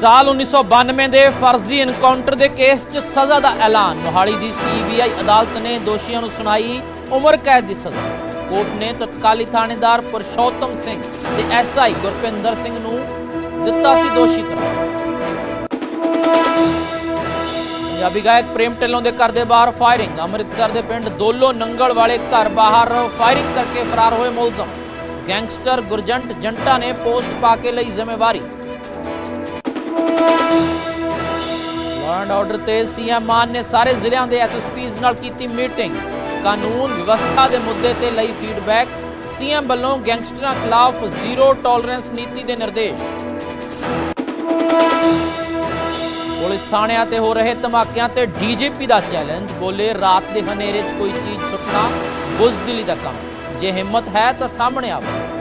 ਸਾਲ 1992 ਦੇ ਫਰਜ਼ੀ ਐਨਕਾਊਂਟਰ ਦੇ ਕੇਸ 'ਚ ਸਜ਼ਾ ਦਾ ਐਲਾਨ। ਮੋਹਾਲੀ ਦੀ ਸੀਬੀਆਈ ਅਦਾਲਤ ਨੇ ਦੋਸ਼ੀਆਂ ਨੂੰ ਸੁਣਾਈ ਉਮਰ ਕੈਦ ਦੀ ਸਜ਼ਾ। ਕੋਰਟ ਨੇ ਤਤਕਾਲੀ ਥਾਣੇਦਾਰ ਪਰਸ਼ੋਤਮ ਸਿੰਘ ਤੇ ਐਸਆਈ ਗੁਰਪਿੰਦਰ ਸਿੰਘ ਨੂੰ ਦਿੱਤਾ ਸੀ ਦੋਸ਼ੀ ਕਰਾਰ ਪੰਜਾਬੀ ਗਾਇਕ ਪ੍ਰੇਮ ਢਿੱਲੋਂ ਦੇ ਘਰ ਦੇ ਬਾਹਰ ਫਾਇਰਿੰਗ। ਅੰਮ੍ਰਿਤਸਰ ਦੇ ਪਿੰਡ ਦੋਲੋ ਨੰਗਲ ਵਾਲੇ ਘਰ ਬਾਹਰ ਫਾਇਰਿੰਗ ਕਰਕੇ ਫਰਾਰ ਹੋਏ ਮੁਲਜ਼ਮ। ਗੈਂਗਸਟਰ ਗੁਰਜੰਟ ਜੰਟਾ ਨੇ ਪੋਸਟ ਪਾ ਕੇ ਲਈ ਜ਼ਿੰਮੇਵਾਰੀ। ਲਾਅ ਐਂਡ ਆਰਡਰ ਤੇ ਸੀਐਮ ਮਾਨ ਨੇ ਸਾਰੇ ਜ਼ਿਲ੍ਹਿਆਂ ਦੇ ਐਸਐਸਪੀਜ਼ ਨਾਲ ਕੀਤੀ ਮੀਟਿੰਗ। ਕਾਨੂੰਨ ਵਿਵਸਥਾ ਦੇ ਮੁੱਦੇ ਤੇ ਲਈ ਫੀਡਬੈਕ ਸੀਐਮ ਵੱਲੋਂ ਗੈਂਗਸਟਰਾਂ ਖਿਲਾਫ ਜ਼ੀਰੋ ਟੋਲਰੈਂਸ ਨੀਤੀ ਦੇ ਨਿਰਦੇਸ਼। ਪੁਲਿਸ ਥਾਣਿਆਂ ਤੇ ਹੋ ਰਹੇ ਧਮਾਕਿਆਂ ਤੇ ਡੀਜੀਪੀ ਦਾ ਚੈਲੰਜ। ਬੋਲੇ, ਰਾਤ ਦੇ ਹਨੇਰੇ 'ਚ ਕੋਈ ਚੀਜ਼ ਸੁੱਟਣਾ, ਬੁਜ਼ਦਿਲੀ ਦਾ ਕੰਮ। ਜੇ ਹਿੰਮਤ ਹੈ ਤਾਂ ਸਾਹਮਣੇ ਆਵੇ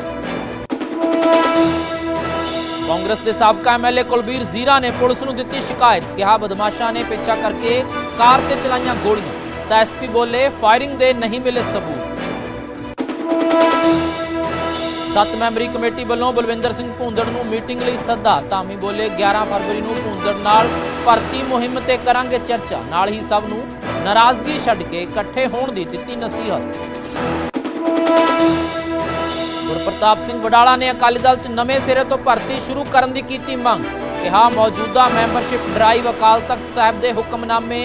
ਕਾਂਗਰਸ ਦੇ ਸਾਬਕਾ ਐਮਐਲਏ ਕੁਲਬੀਰ ਜ਼ੀਰਾ ਨੇ ਪੁਲਿਸ ਨੂੰ ਦਿੱਤੀ ਸ਼ਿਕਾਇਤ, ਕਿਹਾ ਬਦਮਾਸ਼ਾਂ ਨੇ ਪਿੱਛਾ ਕਰਕੇ ਕਾਰ ਤੇ ਚਲਾਈਆਂ ਗੋਲੀਆਂ। ਤਾਂ ਐਸਪੀ ਬੋਲੇ, ਫਾਇਰਿੰਗ ਦੇ ਨਹੀਂ ਮਿਲੇ ਸਬੂਤ। ਸੱਤ ਮੈਂਬਰੀ ਕਮੇਟੀ ਵੱਲੋਂ ਬਲਵਿੰਦਰ ਸਿੰਘ ਭੁੰਦੜ ਨੂੰ ਮੀਟਿੰਗ ਲਈ ਸੱਦਾ। ਧਾਮੀ ਬੋਲੇ 11 ਫਰਵਰੀ ਨੂੰ ਭੁੰਦੜ ਨਾਲ ਭਰਤੀ ਮੁਹਿੰਮ ਤੇ ਕਰਾਂਗੇ ਚਰਚਾ। ਨਾਲ ਹੀ ਸਭ ਨੂੰ ਨਾਰਾਜ਼ਗੀ ਛੱਡ ਕੇ ਇਕੱਠੇ ਹੋਣ ਦੀ ਦਿੱਤੀ ਨਸੀਹਤ। ਗੁਰਪ੍ਰਤਾਪ ਸਿੰਘ ਵਡਾਲਾ ਨੇ ਅਕਾਲੀ ਦਲ 'ਚ ਨਵੇਂ ਸਿਰੇ ਤੋਂ ਭਰਤੀ ਸ਼ੁਰੂ ਕਰਨ ਦੀ ਕੀਤੀ ਮੰਗ। ਕਿਹਾ, ਮੌਜੂਦਾ ਮੈਂਬਰਸ਼ਿਪ ਡਰਾਈਵ ਅਕਾਲ ਤਖਤ ਸਾਹਿਬ ਦੇ ਹੁਕਮਨਾਮੇ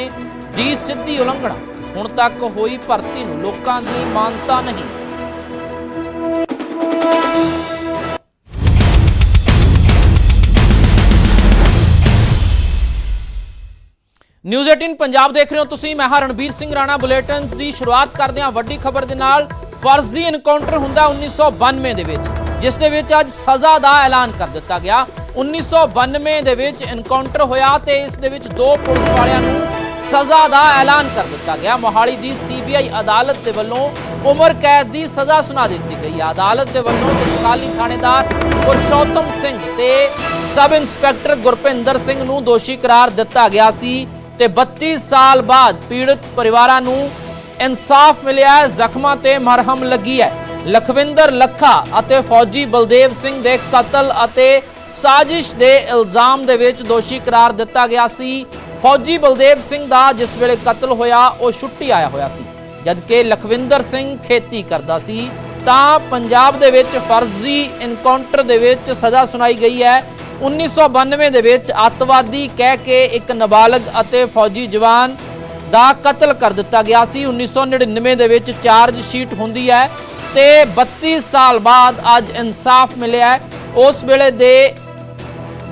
ਦੀ ਸਿੱਧੀ ਉਲੰਘਣਾ। ਹੁਣ ਤੱਕ ਹੋਈ ਭਰਤੀ ਨੂੰ ਲੋਕਾਂ ਦੀ ਮਾਨਤਾ ਨਹੀਂ। ਨਿਊਜ਼ 18 ਪੰਜਾਬ ਦੇਖ ਰਹੇ ਹੋ ਤੁਸੀਂ। ਮੈਂ ਹਾਂ ਰਣਬੀਰ ਸਿੰਘ ਰਾਣਾ। ਬੁਲੇਟਿਨ ਦੀ ਸ਼ੁਰੂਆਤ ਕਰਦੇ ਹਾਂ। ਵੱਡੀ ਖਬਰ ਦੇ ਨਾਲ ਫਰਜ਼ੀ ਇਨਕਾਊਂਟਰ ਹੁੰਦਾ 1992 ਦੇ ਵਿੱਚ, ਜਿਸ ਦੇ ਵਿੱਚ ਅੱਜ ਸਜ਼ਾ ਦਾ ਐਲਾਨ ਕਰ ਦਿੱਤਾ ਗਿਆ। 1992 ਦੇ ਵਿੱਚ ਐਨਕਾਊਂਟਰ ਹੋਇਆ ਤੇ ਇਸ ਦੇ ਵਿੱਚ ਦੋ ਪੁਲਿਸ ਵਾਲਿਆਂ ਨੂੰ ਸਜ਼ਾ ਦਾ ਐਲਾਨ ਕਰ ਦਿੱਤਾ ਗਿਆ। ਮੋਹਾਲੀ ਦੀ ਸੀਬੀਆਈ ਅਦਾਲਤ ਦੇ ਵੱਲੋਂ ਉਮਰ ਕੈਦ ਦੀ ਸਜ਼ਾ ਸੁਣਾ ਦਿੱਤੀ ਗਈ ਹੈ। ਅਦਾਲਤ ਦੇ ਵੱਲੋਂ ਤਤਕਾਲੀ ਥਾਣੇਦਾਰ ਪੁਰਸ਼ੋਤਮ ਸਿੰਘ ਤੇ ਸਬ ਇੰਸਪੈਕਟਰ ਗੁਰਪਿੰਦਰ ਸਿੰਘ ਨੂੰ ਦੋਸ਼ੀ ਕਰਾਰ ਦਿੱਤਾ ਗਿਆ ਸੀ ਤੇ 32 ਸਾਲ ਬਾਅਦ ਪੀੜਤ ਪਰਿਵਾਰਾਂ ਨੂੰ ਇਨਸਾਫ ਮਿਲਿਆ ਹੈ, ਜ਼ਖਮਾਂ ਤੇ ਮਰਹਮ ਲੱਗੀ ਹੈ। ਲਖਵਿੰਦਰ ਲੱਖਾ ਅਤੇ ਫੌਜੀ ਬਲਦੇਵ ਸਿੰਘ ਦੇ ਕਤਲ ਅਤੇ ਸਾਜ਼ਿਸ਼ ਦੇ ਇਲਜ਼ਾਮ ਦੇ ਵਿੱਚ ਦੋਸ਼ੀ ਕਰਾਰ ਦਿੱਤਾ ਗਿਆ ਸੀ। ਫੌਜੀ ਬਲਦੇਵ ਸਿੰਘ ਦਾ ਜਿਸ ਵੇਲੇ ਕਤਲ ਹੋਇਆ, ਉਹ ਛੁੱਟੀ ਆਇਆ ਹੋਇਆ ਸੀ। ਜਦਕਿ ਲਖਵਿੰਦਰ ਸਿੰਘ ਖੇਤੀ ਕਰਦਾ ਸੀ, ਤਾਂ ਪੰਜਾਬ ਦੇ ਵਿੱਚ ਫਰਜ਼ੀ ਇਨਕਾਊਂਟਰ ਦੇ ਵਿੱਚ ਸਜ਼ਾ ਸੁਣਾਈ ਗਈ ਹੈ। 1992 ਦੇ ਵਿੱਚ ਅੱਤਵਾਦੀ ਕਹਿ ਕੇ ਇੱਕ ਨਾਬਾਲਗ ਅਤੇ ਫੌਜੀ ਜਵਾਨ ਦਾ ਕਤਲ ਕਰ ਦਿੱਤਾ ਗਿਆ ਸੀ। 1999 ਦੇ ਵਿੱਚ ਚਾਰਜ ਸ਼ੀਟ ਹੁੰਦੀ ਹੈ ਤੇ 32 ਸਾਲ ਬਾਅਦ ਅੱਜ ਇਨਸਾਫ ਮਿਲਿਆ ਹੈ। ਉਸ ਵੇਲੇ ਦੇ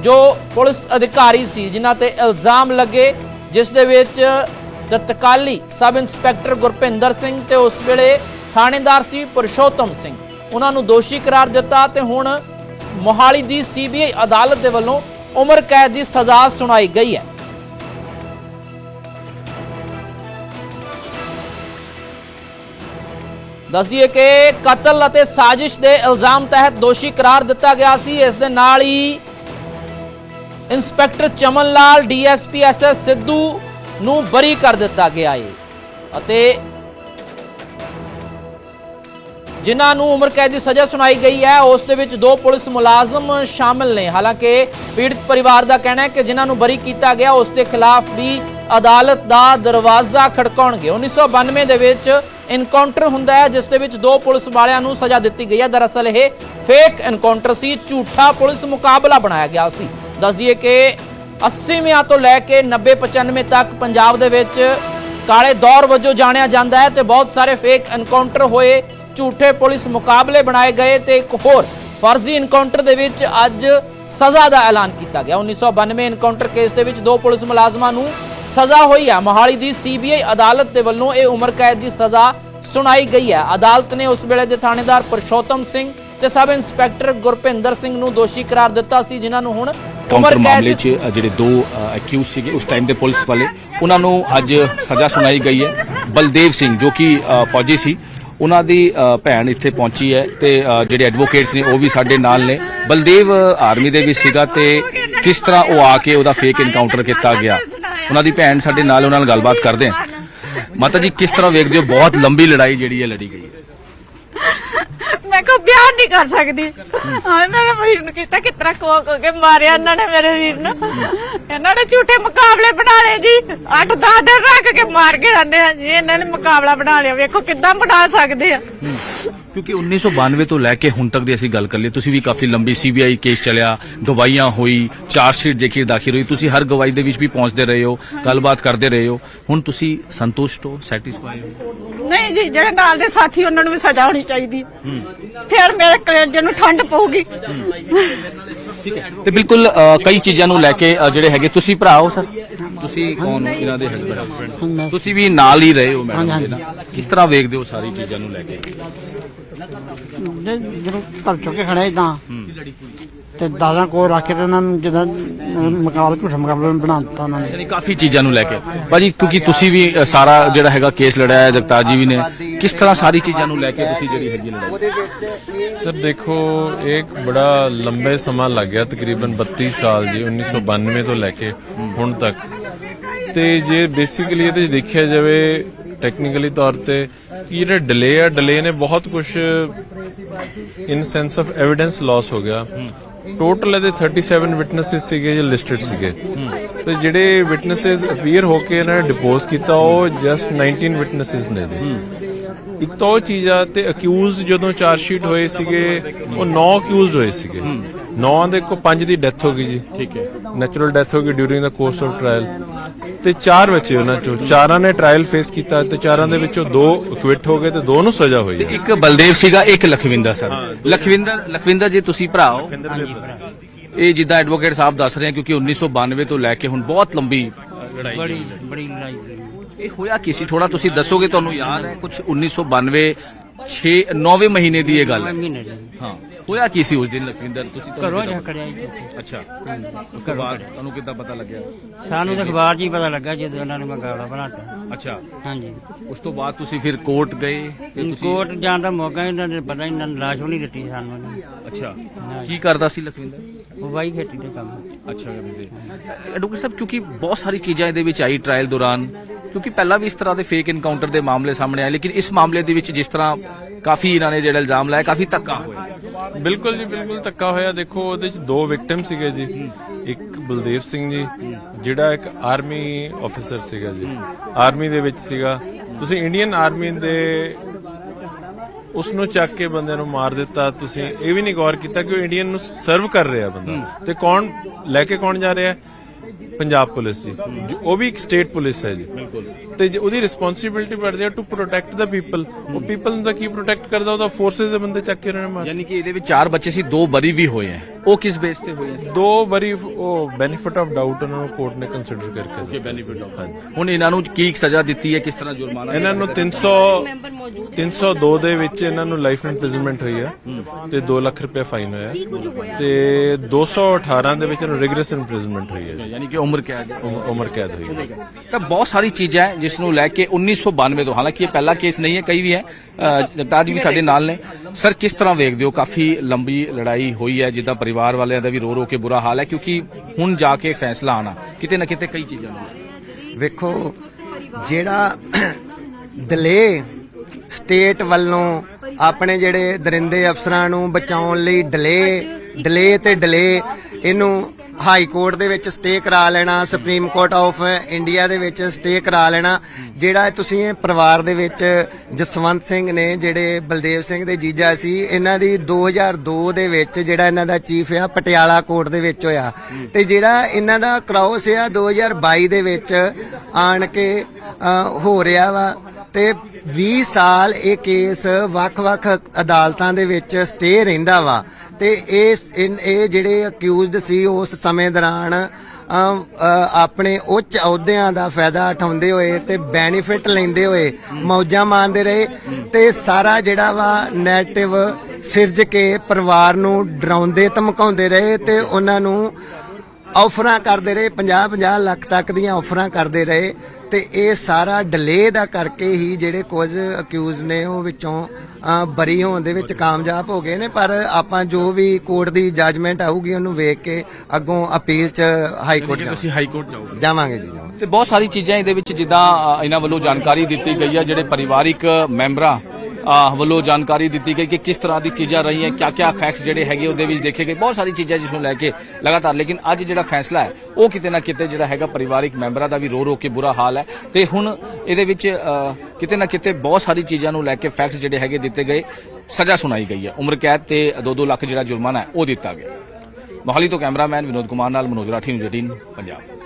ਜੋ ਪੁਲਿਸ ਅਧਿਕਾਰੀ ਸੀ, ਜਿਨ੍ਹਾਂ ਤੇ ਇਲਜ਼ਾਮ ਲੱਗੇ, ਜਿਸ ਦੇ ਵਿੱਚ ਤਤਕਾਲੀ ਸਬ ਇੰਸਪੈਕਟਰ ਗੁਰਪਿੰਦਰ ਸਿੰਘ ਤੇ ਉਸ ਵੇਲੇ ਥਾਣੇਦਾਰ ਸੀ ਪੁਰਸ਼ੋਤਮ ਸਿੰਘ। ਉਹਨਾਂ ਨੂੰ ਦੋਸ਼ੀ ਕਰਾਰ ਦਿੱਤਾ ਤੇ ਹੁਣ ਮੋਹਾਲੀ ਦੀ ਸੀਬੀਆਈ ਅਦਾਲਤ ਦੇ ਵੱਲੋਂ ਉਮਰ ਕੈਦ ਦੀ ਸਜ਼ਾ ਸੁਣਾਈ ਗਈ ਹੈ। ਦੱਸ ਦਈਏ ਕਿ ਕਤਲ ਅਤੇ ਸਾਜ਼ਿਸ਼ ਦੇ ਇਲਜ਼ਾਮ ਤਹਿਤ ਦੋਸ਼ੀ ਕਰਾਰ ਦਿੱਤਾ ਗਿਆ ਸੀ। ਇਸ ਦੇ ਨਾਲ ਹੀ inspector Chaman Lal DSP SS Sidhu ਨੂੰ ਬਰੀ ਕਰ ਦਿੱਤਾ ਗਿਆ ਹੈ ਅਤੇ ਜਿਨ੍ਹਾਂ ਨੂੰ ਉਮਰ ਕੈਦ ਦੀ ਸਜ਼ਾ ਸੁਣਾਈ ਗਈ ਹੈ, ਉਸ ਦੇ ਵਿੱਚ ਦੋ ਪੁਲਿਸ ਮੁਲਾਜ਼ਮ ਸ਼ਾਮਲ ਨੇ। ਹਾਲਾਂਕਿ ਪੀੜਤ ਪਰਿਵਾਰ ਦਾ ਕਹਿਣਾ ਹੈ ਕਿ ਜਿਨ੍ਹਾਂ ਨੂੰ ਬਰੀ ਕੀਤਾ ਗਿਆ, ਉਸ ਦੇ ਖਿਲਾਫ ਵੀ ਅਦਾਲਤ ਦਾ ਦਰਵਾਜ਼ਾ ਖੜਕਾਉਣਗੇ। 1992 ਦੇ ਵਿੱਚ ਇਨਕਾਊਂਟਰ ਹੁੰਦਾ ਹੈ, ਜਿਸ ਦੇ ਵਿੱਚ ਦੋ ਪੁਲਿਸ ਵਾਲਿਆਂ ਨੂੰ ਸਜ਼ਾ ਦਿੱਤੀ ਗਈ ਹੈ। ਦਰਅਸਲ ਇਹ ਫੇਕ ਇਨਕਾਊਂਟਰ ਸੀ, ਝੂਠਾ ਪੁਲਿਸ ਮੁਕਾਬਲਾ ਬਣਾਇਆ ਗਿਆ ਸੀ। ਦੱਸ ਦਈਏ ਕਿ 80ਵਿਆਂ ਤੋਂ ਲੈ ਕੇ 90 95 ਤੱਕ ਪੰਜਾਬ ਦੇ ਵਿੱਚ ਕਾਲੇ ਦੌਰ ਵਜੋਂ ਜਾਣਿਆ ਜਾਂਦਾ ਹੈ ਤੇ ਬਹੁਤ ਸਾਰੇ ਫੇਕ ਐਨਕਾਊਂਟਰ ਹੋਏ, ਝੂਠੇ ਪੁਲਿਸ ਮੁਕਾਬਲੇ ਬਣਾਏ ਗਏ ਤੇ ਇੱਕ ਹੋਰ ਫਰਜ਼ੀ ਇਨਕਾਊਂਟਰ ਦੇ ਵਿੱਚ ਅੱਜ ਸਜ਼ਾ ਦਾ ਐਲਾਨ ਕੀਤਾ ਗਿਆ। 1992 ਇਨਕਾਊਂਟਰ ਕੇਸ ਦੇ ਵਿੱਚ ਦੋ ਪੁਲਿਸ ਮੁਲਾਜ਼ਮਾਂ ਨੂੰ ਸਜ਼ਾ ਹੋਈ ਹੈ। ਮੋਹਾਲੀ ਦੀ ਸੀਬੀਆਈ ਅਦਾਲਤ ਦੇ ਵੱਲੋਂ ਇਹ ਉਮਰ ਕੈਦ ਦੀ ਸਜ਼ਾ ਸੁਣਾਈ ਗਈ ਹੈ। ਅਦਾਲਤ ਨੇ ਉਸ ਵੇਲੇ ਦੇ ਥਾਣੇਦਾਰ ਪੁਰਸ਼ੋਤਮ ਸਿੰਘ ਤੇ ਸਬ ਇੰਸਪੈਕਟਰ ਗੁਰਪਿੰਦਰ ਸਿੰਘ ਨੂੰ ਦੋਸ਼ੀ ਕਰਾਰ ਦਿੱਤਾ ਸੀ ਜਿਨ੍ਹਾਂ ਨੂੰ ਹੁਣ ਉਮਰ ਕਾਊਂਟਰ ਕੈਦ ਮਾਮਲੇ ਦੀ 'ਚ ਜਿਹੜੇ ਦੋ ਅਕਿਊਜ਼ ਸੀਗੇ ਉਸ ਟਾਈਮ ਦੇ ਪੁਲਿਸ ਵਾਲੇ ਉਹਨਾਂ ਨੂੰ ਅੱਜ ਸਜ਼ਾ ਸੁਣਾਈ ਗਈ ਹੈ। ਬਲਦੇਵ ਸਿੰਘ ਜੋ ਕਿ ਫੌਜੀ ਸੀ ਉਹਨਾਂ ਦੀ ਭੈਣ ਇੱਥੇ ਪਹੁੰਚੀ ਹੈ ਤੇ ਜਿਹੜੇ ਐਡਵੋਕੇਟਸ ਨੇ ਉਹ ਵੀ ਸਾਡੇ ਨਾਲ ਨੇ। ਬਲਦੇਵ ਆਰਮੀ ਦੇ ਵਿੱਚ ਸੀਗਾ ਤੇ ਕਿਸ ਤਰ੍ਹਾਂ ਉਹ ਆ ਕੇ ਉਹਦਾ ਫੇਕ ਇਨਕਾਊਂਟਰ ਕੀਤਾ ਗਿਆ? ਉਹਨਾਂ ਦੀ ਭੈਣ ਸਾਡੇ ਨਾਲ, ਉਹਨਾਂ ਨਾਲ ਗੱਲਬਾਤ ਕਰਦੇ ਹਾਂ ਮਾਤਾ ਜੀ, ਕਿਸ ਤਰ੍ਹਾਂ ਵੇਖਦੇ ਹੋ? ਬਹੁਤ ਲੰਬੀ ਲੜਾਈ ਜਿਹੜੀ ਹੈ ਲੜੀ ਗਈ ਹੈ। ਕੋ ਬਿਆਨ ਨਹੀਂ ਕਰ ਸਕਦੀ। ਹਾਂ ਮੇਰੇ ਵੀਰ ਨੂੰ ਕੀਤਾ ਕਿਤਰਾ ਕੋ ਕੋ ਕੇ ਮਾਰਿਆ ਇਹਨਾਂ ਨੇ ਮੇਰੇ ਵੀਰ ਨੂੰ। ਇਹਨਾਂ ਨੇ ਝੂਠੇ ਮੁਕਾਬਲੇ ਬਣਾ ਲਏ ਜੀ। 8-10 ਦਿਨ ਰੱਖ ਕੇ ਮਾਰ ਕੇ ਆਂਦੇ ਆ ਜੀ। ਇਹਨਾਂ ਨੇ ਮੁਕਾਬਲਾ ਬਣਾ ਲਿਆ। ਵੇਖੋ ਕਿੱਦਾਂ ਬਣਾ ਸਕਦੇ ਆ। ਕਿਉਂਕਿ 1992 ਤੋਂ ਲੈ ਕੇ ਹੁਣ ਤੱਕ ਦੀ ਅਸੀਂ ਗੱਲ ਕਰ ਲਈ ਤੁਸੀਂ ਵੀ ਕਾਫੀ ਲੰਬੀ ਸੀਬੀਆਈ ਕੇਸ ਚੱਲਿਆ ਗਵਾਹੀਆਂ ਹੋਈ ਚਾਰਜ ਸ਼ੀਟ ਦੇਖੀ ਦਾਖਲ ਹੋਈ ਤੁਸੀਂ ਹਰ ਗਵਾਹੀ ਦੇ ਵਿੱਚ ਵੀ ਪਹੁੰਚਦੇ ਰਹੇ ਹੋ ਗੱਲਬਾਤ ਕਰਦੇ ਰਹੇ ਹੋ। ਹੁਣ ਤੁਸੀਂ ਸੰਤੁਸ਼ਟ ਹੋ ਸੈਟੀਸਫਾਈ ਹੋ? ਨਹੀਂ ਜੀ ਜਿਹੜੇ ਨਾਲ ਦੇ ਸਾਥੀ ਉਹਨਾਂ ਨੂੰ ਵੀ ਸਜ਼ਾ ਹੋਣੀ ਚਾਹੀਦੀ। ਫਿਰ ਮੇਰੇ ਕਲੇਜੇ ਨੂੰ ਠੰਡ ਪਊਗੀ। ਤੇ ਬਿਲਕੁਲ ਅ, ਕਈ ਚੀਜ਼ਾਂ ਨੂੰ ਲੈ ਕੇ ਅ, ਜਿਹੜੇ ਹੈਗੇ ਤੁਸੀਂ ਭਰਾ ਹੋ ਸਰ? ਤੁਸੀਂ ਕੌਣ ਹੋ? ਇਹਨਾਂ ਦੇ ਹਸਬੰਡ ਤੁਸੀਂ ਵੀ ਨਾਲ ਹੀ ਰਹੇ ਹੋ ਮੈਡਮ ਦੇ ਨਾਲ। ਕਿਸ ਤਰ੍ਹਾਂ ਵੇਖਦੇ ਹੋ ਸਾਰੀ ਚੀਜ਼ਾਂ ਨੂੰ ਲੈ ਕੇ? ਜਦੋਂ ਘਰ ਚੁੱਕ ਖੜੇ ਇਦਾਂ ਤੇ ਦਾਦਾ ਕੋਲ ਰੱਖ ਕੇ ਤੇ ਉਹਨਾਂ ਨੂੰ ਜਦੋਂ ਮੁਕਾਬਲਾ ਝੂਠਾ ਮੁਕਾਬਲਾ ਬਣਾ ਦਿੱਤਾ ਉਹਨਾਂ ਨੇ। ਯਾਨੀ ਕਾਫੀ ਚੀਜ਼ਾਂ ਨੂੰ ਲੈ ਕੇ। ਭਾਜੀ ਕਿਉਂਕਿ ਤੁਸੀਂ ਵੀ ਅ, ਸਾਰਾ ਜਿਹੜਾ ਹੈਗਾ ਕੇਸ ਲੜਿਆ ਹੈ ਜਗਤਾਰ ਜੀ ਵੀ ਨੇ ਕਿਸ ਤਰ੍ਹਾਂ ਸਾਰੀ ਚੀਜ਼ਾਂ ਨੂੰ ਲੈ ਕੇ ਤੁਸੀਂ ਜਿਹੜੀ ਹੈਗੀ ਲੜਾਈ? ਸਰ ਦੇਖੋ ਇੱਕ ਬੜਾ ਲੰਬੇ ਸਮਾਂ ਲੱਗ ਗਿਆ ਤਕਰੀਬਨ 32 ਸਾਲ ਜੀ 1992 ਤੋਂ ਲੈ ਕੇ ਹੁਣ ਤੱਕ। ਤੇ ਜੇ ਬੇਸਿਕਲੀ ਇਹਦੇ 'ਚ ਦੇਖਿਆ ਜਾਵੇ ਟੈਕਨੀਕਲੀ ਤੌਰ ਤੇ ਕਿ ਜਿਹੜਾ ਡਿਲੇ ਆ ਡਿਲੇ ਨੇ ਬਹੁਤ ਕੁਝ in sense of evidence loss ਹੋ ਗਿਆ। ਟੋਟਲ ਇਹਦੇ 37 ਵਿਟਨੈਸਸ ਸੀਗੇ ਜੋ ਲਿਸਟਡ ਸੀਗੇ। ਤੇ ਜਿਹੜੇ ਵਿਟਨੈਸਸ ਅਪੀਅਰ ਹੋ ਕੇ ਇਹਨਾਂ ਨੇ ਡਿਪੋਜ਼ ਕੀਤਾ, ਉਹ ਜਸਟ 19 ਵਿਟਨੈਸਸ ਨੇ ਜੀ। ਇੱਕ ਤਾਂ ਉਹ ਚੀਜ਼ ਆ, ਤੇ ਅਕਿਊਜ਼ ਜਦੋਂ ਚਾਰਜ ਸ਼ੀਟ ਹੋਏ ਸੀਗੇ, ਉਹ 9 ਅਕਿਊਜ਼ਡ ਹੋਏ ਸੀਗੇ। 9 ਦੇ ਕੋ 5 ਦੀ ਡੈਥ ਹੋ ਗਈ ਜੀ। ਠੀਕ ਹੈ। ਨੈਚੁਰਲ ਡੈਥ ਹੋ ਗਈ during the course of trial ਤੇ ਚਾਰ ਬੱਚੇ ਉਹਨਾਂ ਚੋਂ। ਚਾਰਾਂ ਨੇ ਟ੍ਰਾਇਲ ਫੇਸ ਕੀਤਾ ਤੇ ਚਾਰਾਂ ਦੇ ਵਿੱਚੋਂ ਦੋ ਕੁਇਟ ਹੋ ਗਏ ਤੇ ਦੋ ਨੂੰ ਸਜ਼ਾ ਹੋਈ ਹੈ। ਇੱਕ ਬਲਦੇਵ ਸੀਗਾ ਇੱਕ ਲਖਵਿੰਦਰ ਸਰ। ਲਖਵਿੰਦਰ ਲਖਵਿੰਦਰ ਜੀ ਤੁਸੀਂ ਭਰਾ ਹੋ? ਇਹ ਜਿੱਦਾਂ ਐਡਵੋਕੇਟ ਸਾਹਿਬ ਦੱਸ ਰਹੇ ਆ ਕਿਉਂਕਿ 1992 ਤੋਂ ਲੈ ਕੇ ਹੁਣ ਬਹੁਤ ਲੰਬੀ ਲੜਾਈ ਬੜੀ ਬੜੀ ਲੜਾਈ ਹੋਈ। ਇਹ ਹੋਇਆ ਕੀ ਸੀ? ਥੋੜਾ ਤੁਸੀਂ ਦੱਸੋਗੇ ਤੁਹਾਨੂੰ ਯਾਦ ਹੈ ਕੁਝ 1992 6 9ਵੇਂ ਮਹੀਨੇ ਦੀ ਇਹ ਗੱਲ ਹੈ। ਹਾਂ। ਹੋਇਆ ਕੀ ਸੀ ਉਸ ਦਿਨ ਲਖਵਿੰਦਰ? ਤੁਸੀਂ ਤੁਹਾਨੂੰ ਘਰੋਂ ਕਿੱਦਾਂ- ਰੱਖੜਿਆ ਜੀ ਅੱਛਾ। ਉਸ ਤੋਂ ਬਾਅਦ ਤੁਹਾਨੂੰ ਕਿੱਦਾਂ ਪਤਾ ਲੱਗਿਆ? ਸਾਨੂੰ ਤਾਂ ਅਖਬਾਰ 'ਚ ਹੀ ਪਤਾ ਲੱਗਾ ਜਦੋਂ ਉਹਨਾਂ ਨੇ ਮੁਕਾਬਲਾ ਬਣਾਤਾ। ਅੱਛਾ। ਹਾਂਜੀ। ਉਸ ਤੋਂ ਬਾਅਦ ਤੁਸੀਂ ਫਿਰ ਕੋਰਟ ਗਏ ਤੇ ਤੁਸੀਂ ਕੋਰਟ ਜਾਣ ਦਾ ਮੌਕਾ ਇਹਨਾਂ ਨੇ ਪਤਾ ਇਹਨਾਂ ਨੇ ਲਾਸ਼ ਵੀ ਨਹੀਂ ਦਿੱਤੀ ਸਾਨੂੰ ਇਹਨਾਂ ਨੇ। ਅੱਛਾ। ਕੀ ਕਰਦਾ ਸੀ ਲਖਵਿੰਦਰ? ਉਹ ਬਾਈ ਖੇਤੀ ਦੇ ਕੰਮ। ਅੱਛਾ ਐਡਵੋਕੇਟ ਸਾਹਿਬ ਕਿਉਂਕਿ ਬਹੁਤ ਸਾਰੀ ਚੀਜ਼ਾਂ ਇਹਦੇ ਵਿੱਚ ਆਈ ਟ੍ਰਾਇਲ ਦੌਰਾਨ ਕਿਉਂਕਿ ਪਹਿਲਾਂ ਵੀ ਇਸ ਤਰ੍ਹਾਂ ਦੇ ਫੇਕ ਐਨਕਾਊਂਟਰ ਦੇ ਮਾਮਲੇ ਸਾਹਮਣੇ ਆਏ ਲੇਕਿਨ ਇਸ ਮਾਮਲੇ ਦੇ ਵਿੱਚ ਜਿਸ ਤਰ੍ਹਾਂ ਕਾਫੀ ਇਹਨਾਂ ਨੇ ਜਿਹੜਾ ਇਲਜ਼ਾਮ ਲਾਇਆ ਕਾਫੀ ਧੱਕਾ ਹੋਇਆ। ਬਿਲਕੁਲ ਜੀ ਬਿਲਕੁਲ ਧੱਕਾ ਹੋਇਆ। ਦੇਖੋ ਉਹਦੇ ਚ ਦੋ ਵਿਕਟਿਮ ਸੀਗੇ ਜੀ। ਇੱਕ ਬਲਦੇਵ ਸਿੰਘ ਜੀ, ਜਿਹੜਾ ਇੱਕ ਆਰਮੀ ਆਫੀਸਰ ਸੀਗਾ ਜੀ। ਆਰਮੀ ਦੇ ਵਿੱਚ ਸੀਗਾ। ਤੁਸੀਂ ਇੰਡੀਅਨ ਆਰਮੀ ਦੇ ਉਸ ਨੂੰ ਚੱਕ ਕੇ ਬੰਦੇ ਨੂੰ ਮਾਰ ਦਿੱਤਾ। ਤੁਸੀਂ ਇਹ ਵੀ ਨਹੀਂ ਗੌਰ ਕੀਤਾ ਕਿ ਉਹ ਇੰਡੀਅਨ ਨੂੰ ਸਰਵ ਕਰ ਰਿਹਾ ਬੰਦਾ। ਤੇ ਕੌਣ, ਲੈ ਕੇ ਕੌਣ ਜਾ ਰਿਹਾ? ਪੰਜਾਬ ਪੁਲਿਸ ਜੀ। ਜੋ- ਉਹ ਵੀ ਇੱਕ ਸਟੇਟ ਪੁਲਿਸ ਹੈ ਜੀ। ਤੇ ਜੇ ਉਹਦੀ ਰਿਸਪੌਂਸਿਬਿਲਟੀ ਬਣਦੀ ਹੈ ਟੂ ਪ੍ਰੋਟੈਕਟ ਦਾ ਪੀਪਲ ਉਹ ਪੀਪਲ ਨੂੰ ਤਾਂ ਕੀ ਪ੍ਰੋਟੈਕਟ ਕਰਦਾ ਉਹਦਾ ਫੋਰਸਸ ਦੇ ਬੰਦੇ ਚੱਕ ਕੇ ਉਹਨਾਂ ਨੇ ਮਾਰ ਯਾਨੀ ਕਿ ਇਹਦੇ ਵਿੱਚ ਚਾਰ ਬੱਚੇ ਸੀ ਦੋ ਬਰੀ ਵੀ ਹੋਏ ਹੈ। ਉਹ ਕਿਸ ਬੇਸ ਤੇ ਹੋਏ ਹੈ? ਦੋ ਵਾਰੀ ਉਹ ਬੈਨੀਫਿਟ ਆਫ ਡਾਊਟ ਉਹਨਾਂ ਨੂੰ ਕੋਰਟ ਨੇ ਕੰਸੀਡਰ ਕਰਕੇ ਦਿੱਤਾ। ਬੈਨੀਫਿਟ ਆਫ ਹੁਣ ਇਹਨਾਂ ਨੂੰ ਕੀ ਸਜ਼ਾ ਦਿੱਤੀ ਹੈ ਕਿਸ ਤਰ੍ਹਾਂ ਜੁਰਮਾਨਾ ਇਹਨਾਂ ਨੂੰ 300 302 ਦੇ ਵਿੱਚ ਇਹਨਾਂ ਨੂੰ ਲਾਈਫ ਇੰਪ੍ਰਿਜ਼ਨਮੈਂਟ ਹੋਈ ਹੈ ਤੇ 2 ਲੱਖ ਰੁਪਏ ਫਾਈਨ ਹੋਇਆ। ਹੈ ਤੇ 218 ਦੇ ਵਿੱਚ ਇਹਨੂੰ ਰਿਗਰੈਸ ਇੰਪ੍ਰਿਜ਼ਨਮੈਂਟ ਹੋਈ ਹੈ। ਯਾਨੀ ਕਿ ਉਮਰ ਕੈਦ ਉਮ- ਉਮਰ ਕੈਦ ਹੋਈ ਹੈ। ਤਾਂ ਬਹੁਤ ਸਾਰੀ ਚੀਜ਼ਾਂ ਹੈ ਜਿਸ ਨੂੰ ਲੈ ਕੇ 1992 ਤੋਂ ਹਾਲਾਂਕਿ ਇਹ ਪਹਿਲਾ ਕੇਸ ਨਹੀਂ ਹੈ ਕਈ ਵੀ ਹੈ। ਅ, ਜਗਤਾਰ ਜੀ ਵੀ ਸਾਡੇ ਨਾਲ ਨੇ। ਸਰ ਕਿਸ ਤਰ੍ਹਾਂ ਵੇਖਦੇ ਹੋ? ਕਾਫੀ ਲੰਬੀ ਲੜਾਈ ਹੋਈ ਹੈ ਜਿੱਦਾਂ ਪਰਿਵਾਰ ਵਾਲਿਆਂ ਦਾ ਵੀ ਰੋ ਰੋ ਕੇ ਬੁਰਾ ਹਾਲ ਹੈ ਕਿਉਂਕਿ ਹੁਣ ਜਾ ਕੇ ਫੈਸਲਾ ਆਣਾ ਕਿਤੇ ਨਾ ਕਿਤੇ ਕਈ ਚੀਜ਼ਾਂ ਨੂੰ। ਵੇਖੋ ਜਿਹੜਾ ਡਿਲੇ ਸਟੇਟ ਵੱਲੋਂ ਆਪਣੇ ਜਿਹੜੇ ਦਰਿੰਦੇ ਅਫਸਰਾਂ ਨੂੰ ਬਚਾਉਣ ਲਈ ਡਿਲੇ ਡਿਲੇ ਤੇ ਡਿਲੇ ਇਹਨੂੰ ਹਾਈ ਕੋਰਟ ਦੇ ਵਿੱਚ ਸਟੇ ਕਰਾ ਲੈਣਾ ਸੁਪਰੀਮ ਕੋਰਟ ਆਫ ਇੰਡੀਆ ਦੇ ਵਿੱਚ ਸਟੇ ਕਰਾ ਲੈਣਾ, ਜਿਹੜਾ ਤੁਸੀਂ ਇਹ ਪਰਿਵਾਰ ਦੇ ਵਿੱਚ ਜਸਵੰਤ ਸਿੰਘ ਨੇ, ਜਿਹੜੇ ਬਲਦੇਵ ਸਿੰਘ ਦੇ ਜੀਜਾ ਸੀ, ਇਹਨਾਂ ਦੀ 2002 ਦੇ ਵਿੱਚ ਜਿਹੜਾ ਇਹਨਾਂ ਦਾ ਚੀਫ ਆ, ਪਟਿਆਲਾ ਕੋਰਟ ਦੇ ਵਿੱਚ ਹੋਇਆ। ਤੇ ਜਿਹੜਾ ਇਹਨਾਂ ਦਾ ਕ੍ਰਾਸ ਆ 2022 ਦੇ ਵਿੱਚ ਆਣ ਕੇ ਹੋ ਰਿਹਾ ਵਾ ਤੇ 20 ਸਾਲ ਇਹ ਕੇਸ ਵੱਖ-ਵੱਖ ਅਦਾਲਤਾਂ ਦੇ ਵਿੱਚ ਸਟੇ ਰਹਿੰਦਾ ਵਾ। ਤੇ ਇਸ ਇਹ ਜਿਹੜੇ ਅਕਿਊਜ਼ਡ ਸੀ, ਉਸ ਸਮੇਂ ਦੌਰਾਨ ਆਪਣੇ ਉੱਚ ਅਹੁਦਿਆਂ ਦਾ ਫਾਇਦਾ ਉਠਾਉਂਦੇ ਹੋਏ ਤੇ ਬੈਨੀਫਿਟ ਲੈਂਦੇ ਹੋਏ ਮੌਜਾਂ ਮਾਣਦੇ ਰਹੇ ਤੇ ਸਾਰਾ ਜਿਹੜਾ ਵਾ ਨੈਗੇਟਿਵ ਸਿਰਜ ਕੇ ਪਰਿਵਾਰ ਨੂੰ ਡਰਾਉਂਦੇ, ਧਮਕਾਉਂਦੇ ਰਹੇ ਤੇ ਉਹਨਾਂ ਨੂੰ ਆਫਰਾਂ ਕਰਦੇ ਰਹੇ 50 50 ਲੱਖ ਤੱਕ ਦੀਆਂ ਆਫਰਾਂ ਕਰਦੇ ਰਹੇ। ਤੇ ਇਹ ਸਾਰਾ ਡਿਲੇ ਦਾ ਕਰਕੇ ਹੀ ਜਿਹੜੇ ਕੁਝ ਅਕਿਊਜ਼ ਨੇ ਉਹ ਵਿੱਚੋਂ ਬਰੀ ਹੋਣ ਦੇ ਵਿੱਚ ਕਾਮਯਾਬ ਹੋ ਗਏ ਨੇ ਪਰ ਆਪਾਂ ਜੋ ਵੀ ਕੋਰਟ ਦੀ ਜੱਜਮੈਂਟ ਆਊਗੀ ਉਹਨੂੰ ਵੇਖ ਕੇ ਅੱਗੋਂ ਅਪੀਲ ਚ ਹਾਈ ਕੋਰਟ ਤੁਸੀਂ ਹਾਈ ਕੋਰਟ ਜਾਓਗੇ ਜਾਵਾਂਗੇ ਜੀ ਜਾਵਾਂਗੇ। ਤੇ ਬਹੁਤ ਸਾਰੀ ਚੀਜ਼ਾਂ ਇਹਦੇ ਵਿੱਚ ਜਿੱਦਾਂ ਇਹਨਾਂ ਵੱਲੋਂ ਜਾਣਕਾਰੀ ਦਿੱਤੀ ਗਈ ਹੈ ਜਿਹੜੇ ਪਰਿਵਾਰਿਕ ਮੈਂਬਰਾਂ ਵੱਲੋਂ ਜਾਣਕਾਰੀ ਦਿੱਤੀ ਗਈ ਕਿ ਕਿਸ ਤਰ੍ਹਾਂ ਦੀ ਚੀਜ਼ਾਂ ਰਹੀਆਂ ਕਿਆ ਕਿਆ ਫੈਕਟਸ ਜਿਹੜੇ ਹੈਗੇ ਉਹਦੇ ਵਿੱਚ ਦੇਖੇ ਗਏ। ਬਹੁਤ ਸਾਰੀ ਚੀਜ਼ਾਂ ਜਿਸ ਨੂੰ ਲੈ ਕੇ ਲਗਾਤਾਰ, ਲੇਕਿਨ ਅੱਜ ਜਿਹੜਾ ਫੈਸਲਾ ਹੈ, ਉਹ ਕਿਤੇ ਨਾ ਕਿਤੇ ਜਿਹੜਾ ਹੈਗਾ ਪਰਿਵਾਰਿਕ ਮੈਂਬਰਾਂ ਦਾ ਵੀ ਰੋ ਰੋ ਕੇ ਬੁਰਾ ਹਾਲ ਹੈ। ਤੇ ਹੁਣ ਇਹਦੇ ਵਿੱਚ ਕਿਤੇ ਨਾ ਕਿਤੇ ਬਹੁਤ ਸਾਰੀ ਚੀਜ਼ਾਂ ਨੂੰ ਲੈ ਕੇ ਫੈਕਟਸ ਜਿਹੜੇ ਹੈਗੇ ਦਿੱਤੇ ਗਏ, ਸਜ਼ਾ ਸੁਣਾਈ ਗਈ ਹੈ। ਉਮਰ ਕੈਦ ਤੇ 2-2 ਲੱਖ ਜਿਹੜਾ ਜੁਰਮਾਨਾ ਹੈ, ਉਹ ਦਿੱਤਾ ਗਿਆ। ਮੋਹਾਲੀ ਤੋਂ ਕੈਮਰਾਮੈਨ ਵਿਨੋਦ ਕੁਮਾਰ ਨਾਲ ਮਨੋਜ ਰਾਠੀ, ਨਿਊਜ਼ 18 ਪੰਜਾਬ।